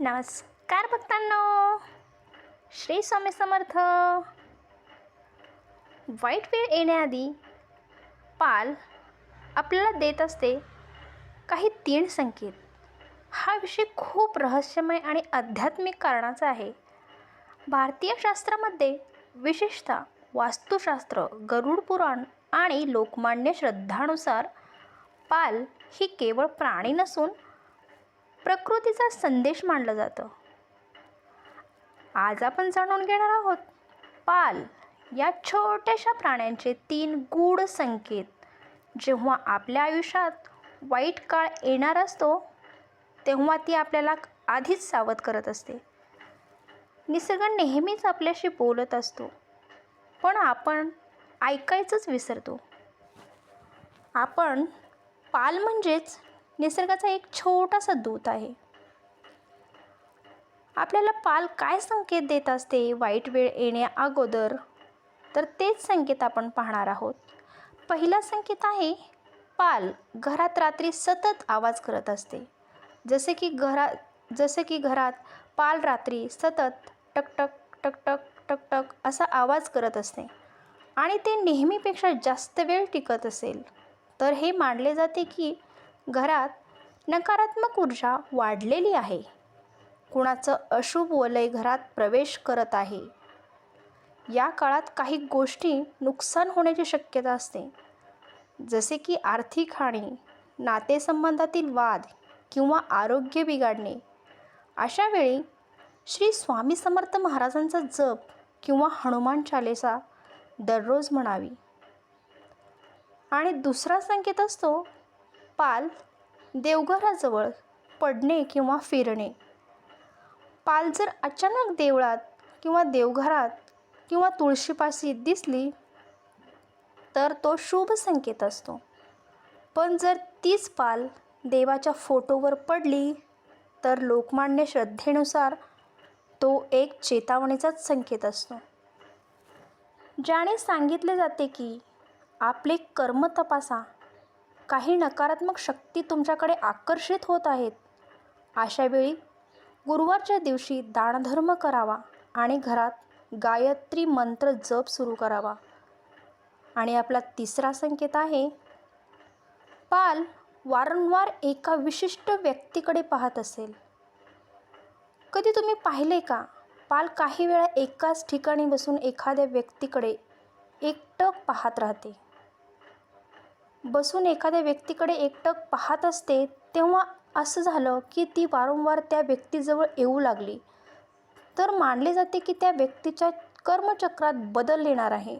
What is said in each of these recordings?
नमस्कार भक्तांनो. श्री स्वामी समर्थ. वाईट वेळ येण्याआधी पाल आपल्याला देत असते काही तीन संकेत. हा विषय खूप रहस्यमय आणि आध्यात्मिक कारणाचा आहे. भारतीय शास्त्रामध्ये विशेषतः वास्तुशास्त्र गरुड पुराण आणि लोकमान्य श्रद्धानुसार पाल ही केवळ प्राणी नसून प्रकृतीचा संदेश मानलं जातं. आज आपण जाणून घेणार आहोत पाल या छोट्याशा प्राण्यांचे तीन गूढ संकेत. जेव्हा आपल्या आयुष्यात वाईट काळ येणार असतो तेव्हा ती आपल्याला आधीच सावध करत असते. निसर्ग नेहमीच आपल्याशी बोलत असतो पण आपण ऐकायचंच विसरतो. आपण पाल म्हणजेच निसर्गाचा एक छोटासा दूत आहे. आपल्याला पाल काय संकेत देत असते वाईट वेळ येण्या अगोदर? तर तेच संकेत आपण पाहणार आहोत. पहिला संकेत आहे पाल घरात रात्री सतत आवाज करत असते. जसे की घरात जसे की घरात पाल रात्री सतत टकटक टकटक टकटक असा आवाज करत असते. आणि ते नेहमीपेक्षा जास्त वेळ टिकत असेल. तर हे मानले जाते की घरात नकारात्मक ऊर्जा वाढलेली आहे. कुणाचं अशुभ वलय घरात प्रवेश करत आहे. या काळात काही गोष्टी नुकसान होण्याची शक्यता असते. जसे की आर्थिक हानी नातेसंबंधातील वाद किंवा आरोग्य बिघाडणे. अशा वेळी श्री स्वामी समर्थ महाराजांचा जप किंवा हनुमान चालीसा दररोज म्हणावी. आणि दुसरा संकेत असतो पाल देवघराजवळ पडणे किंवा फिरणे. पाल जर अचानक देवळात किंवा देवघरात किंवा तुळशीपाशी दिसली तर तो शुभ संकेत असतो. पण जर तीच पाल देवाच्या फोटोवर पडली तर लोकमान्य श्रद्धेनुसार तो एक चेतावणीचाच संकेत असतो. ज्याने सांगितले जाते की आपले कर्म तपासा काही नकारात्मक शक्ती तुमच्याकडे आकर्षित होत आहेत. अशावेळी गुरुवारच्या दिवशी दानधर्म करावा आणि घरात गायत्री मंत्र जप सुरू करावा. आणि आपला तिसरा संकेत आहे पाल वारंवार एका विशिष्ट व्यक्तीकडे पाहत असेल. कधी तुम्ही पाहिले का? पाल काही वेळा एकाच ठिकाणी बसून एखाद्या व्यक्तीकडे एकटक पाहत राहते. बसून एखाद्या व्यक्तीकडे एकटक पाहत असते तेव्हा असं झालं की ती वारंवार त्या व्यक्तीजवळ येऊ लागली. तर मानले जाते की त्या व्यक्तीच्या कर्मचक्रात बदल येणार आहे.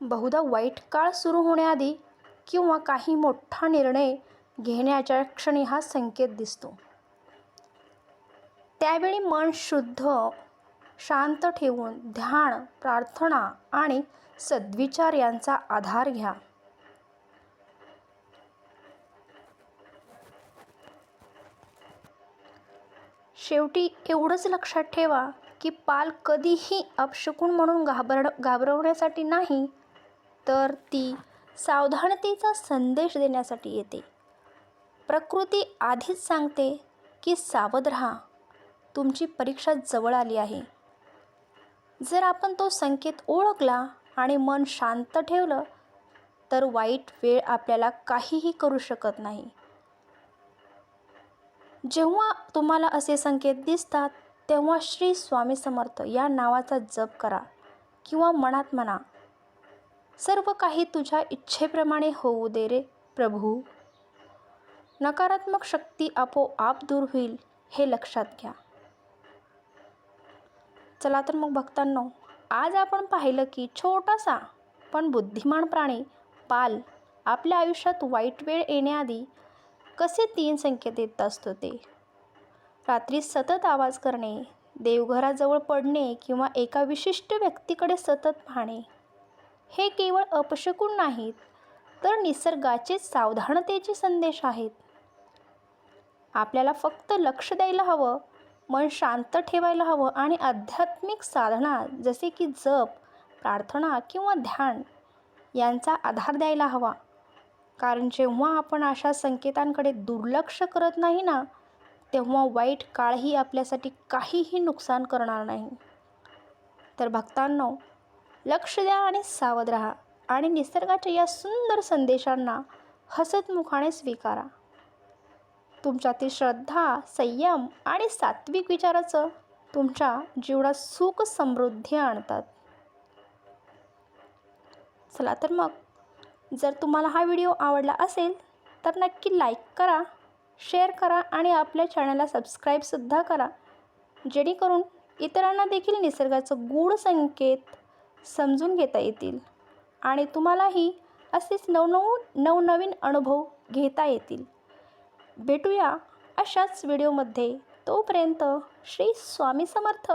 बहुधा वाईट काळ सुरू होण्याआधी किंवा काही मोठा निर्णय घेण्याच्या क्षणी हा संकेत दिसतो. त्यावेळी मन शुद्ध शांत ठेवून ध्यान प्रार्थना आणि सद्विचार यांचा आधार घ्या. शेवटी एवढंच लक्षात ठेवा की पाल कधीही अपशकुन म्हणून घाबर घाबरवण्यासाठी नाही तर ती सावधानतेचा संदेश देण्यासाठी येते. प्रकृती आधीच सांगते की सावध राहा. तुमची परीक्षा जवळ आली आहे. जर आपण तो संकेत ओळखला आणि मन शांत ठेवलं तर वाईट वेळ आपल्याला काहीही करू शकत नाही. जेव्हा तुम्हाला असे संकेत दिसतात तेव्हा श्री स्वामी समर्थ या नावाचा जप करा किंवा मनात म्हणा सर्व काही तुझ्या इच्छेप्रमाणे होऊ दे रे प्रभू. नकारात्मक शक्ती आपोआप दूर होईल हे लक्षात घ्या. चला तर मग भक्तांनो आज आपण पाहिलं की छोटासा पण बुद्धिमान प्राणी पाल आपल्या आयुष्यात वाईट वेळ येण्याआधी कसे तीन संकेत देत असतो ते? रात्री सतत आवाज करणे देवघराजवळ पडणे किंवा एका विशिष्ट व्यक्तीकडे सतत पाहणे हे केवळ अपशकून नाहीत तर निसर्गाचे सावधानतेचे संदेश आहेत. आपल्याला फक्त लक्ष द्यायला हवं मन शांत ठेवायला हवं आणि आध्यात्मिक साधना जसे की जप प्रार्थना किंवा ध्यान यांचा आधार द्यायला हवा. कारण जेव्हा आपण अशा संकेतांकडे दुर्लक्ष करत नाही ना तेव्हा वाईट काळही आपल्यासाठी काहीही नुकसान करणार नाही. तर भक्तांनो लक्ष द्या आणि सावध राहा आणि निसर्गाच्या या सुंदर संदेशांना हसतमुखाने स्वीकारा. तुमच्यातील श्रद्धा संयम आणि सात्विक विचाराचं तुमच्या जीवनात सुख समृद्धी आणतात. चला तर मग जर तुम्हाला हा व्हिडिओ आवडला असेल तर नक्की लाईक करा शेअर करा आणि आपल्या चॅनलला सबस्क्राईबसुद्धा करा. जेणेकरून इतरांना देखील निसर्गाचं गूढ संकेत समजून घेता येतील आणि तुम्हालाही असेच नवनवून नवनवीन अनुभव घेता येतील. भेटूया अशाच व्हिडिओमध्ये. तोपर्यंत श्री स्वामी समर्थ.